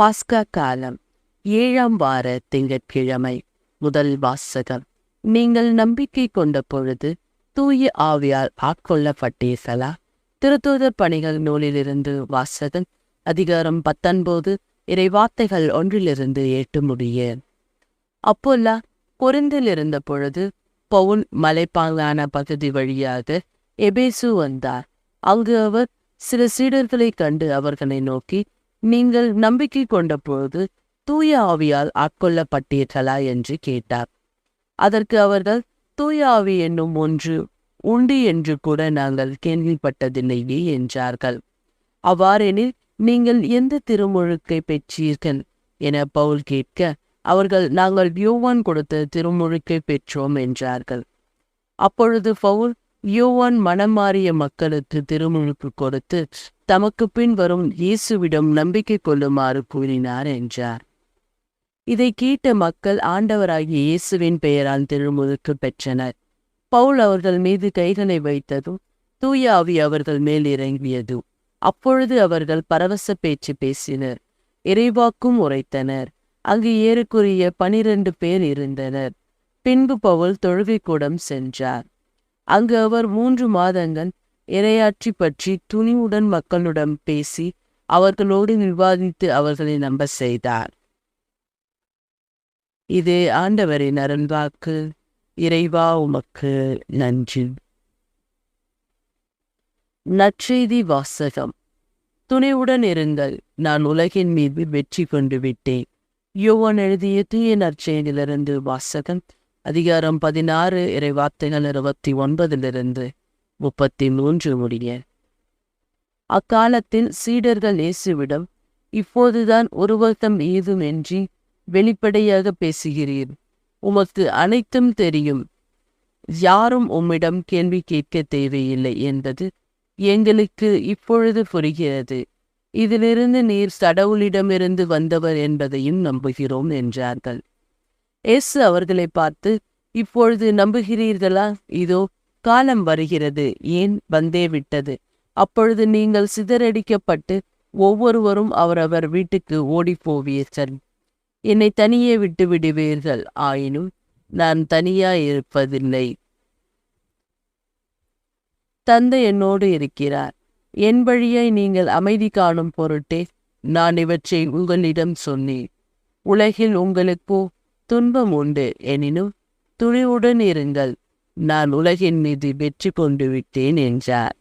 பாஸ்கா காலம் ஏழாம் வார திங்கட்கிழமை முதல் வாசகம். நீங்கள் நம்பிக்கை கொண்ட பொழுது தூய ஆவியால் ஆட்கொள்ளப்பட்டீர்களா திருத்தூதர் பணிகள் நூலிலிருந்து வாசகம் அதிகாரம் பத்தொன்பது இறைவார்த்தைகள் ஒன்றிலிருந்து ஏற்று முடிய. அப்போல்லா கொரிந்தில் இருந்த பொழுது பவுன் மலைப்பாங்கான பகுதி வழியாக எபேசு வந்தார். அங்கு அவர் சில சீடர்களைக் கண்டு அவர்களை நோக்கி நீங்கள் நம்பிக்கை கொண்டபோது தூய ஆவியால் ஆட்கொள்ளப்பட்டீர்களா என்று கேட்டார். அதற்கு அவர்கள் தூய ஆவி என்னும் ஒன்று உண்டு என்று கூட நாங்கள் கேள்விப்பட்டதில்லையே என்றார்கள். அவ்வாறெனில் நீங்கள் எந்த திருமுழுக்கை பெற்றீர்கள்? என பவுல் கேட்க அவர்கள் நாங்கள் யோவான் கொடுத்த திருமுழுக்கை பெற்றோம் என்றார்கள். அப்பொழுது பவுல் யோவான் மனம் மாறிய மக்களுக்கு திருமுழுக்கு கொடுத்து தமக்கு பின் வரும் இயேசுவிடம் நம்பிக்கை கொள்ளுமாறு கூறினார் என்றார். இதை கேட்ட மக்கள் ஆண்டவராகிய இயேசுவின் பெயரால் திருமுழுக்கு பெற்றனர். பவுல் அவர்கள் மீது கைகளை வைத்ததும் தூய ஆவி அவர்கள் மேல் இறங்கியதும் அப்பொழுது அவர்கள் பரவச பேச்சு பேசினர். இறைவாக்கும் உரைத்தனர். அங்கு ஏறக்குரிய பனிரெண்டு பேர் இருந்தனர். பின்பு பவுல் தொழுகைக்கூடம் சென்றார். அங்கு அவர் மூன்று மாதங்கள் இரையாற்றி பற்றி துணிவுடன் மக்களுடன் பேசி அவர்களோடு விவாதித்து அவர்களை நம்ப செய்தார். இது ஆண்டவரின் அருள்வாக்கு இறைவா உமக்கு நன்றி. நற்செய்தி வாசகம். துணிவுடன் இருங்கள் நான் உலகின் மீது வெற்றி கொண்டு விட்டேன். யோவன் எழுதிய தூய நற்செய்தியிலிருந்து வாசகம். அதிகாரம் பதினாறு இறைவார்த்தைகள் இருபத்தி ஒன்பதிலிருந்து முப்பத்தி மூன்று முடிய. அக்காலத்தில் சீடர்கள் இயேசுவிடம் இப்போதுதான் ஒருவர்த்தம் ஏதுமின்றி வெளிப்படையாக பேசுகிறீர். உமக்கு அனைத்தும் தெரியும். யாரும் உம்மிடம் கேள்வி கேட்க தேவையில்லை என்பது எங்களுக்கு இப்பொழுது புரிகிறது. இதிலிருந்து நீர் சடவுளிடமிருந்து வந்தவர் என்பதையும் நம்புகிறோம் என்றார்கள். இயேசு அவர்களை பார்த்து இப்பொழுது நம்புகிறீர்களா? இதோ காலம் வருகிறது. ஏன் வந்தே விட்டது? அப்பொழுது நீங்கள் சிதறடிக்கப்பட்டு ஒவ்வொருவரும் அவரவர் வீட்டுக்கு ஓடிப்போவீர்கள். என்னை தனியே விட்டு விடுவீர்கள். ஆயினும் நான் தனியாய் இருப்பதில்லை. தந்தை என்னோடு இருக்கிறார். என் வழியை நீங்கள் அமைதி காணும் பொருட்டே நான் இவற்றை உங்களிடம் சொன்னேன். உலகில் உங்களுக்கோ துன்பம் உண்டு. எனினும் துணிவுடன் இருங்கள். நான் உலகின் மீது வெற்றி கொண்டு விட்டேன் என்றார்.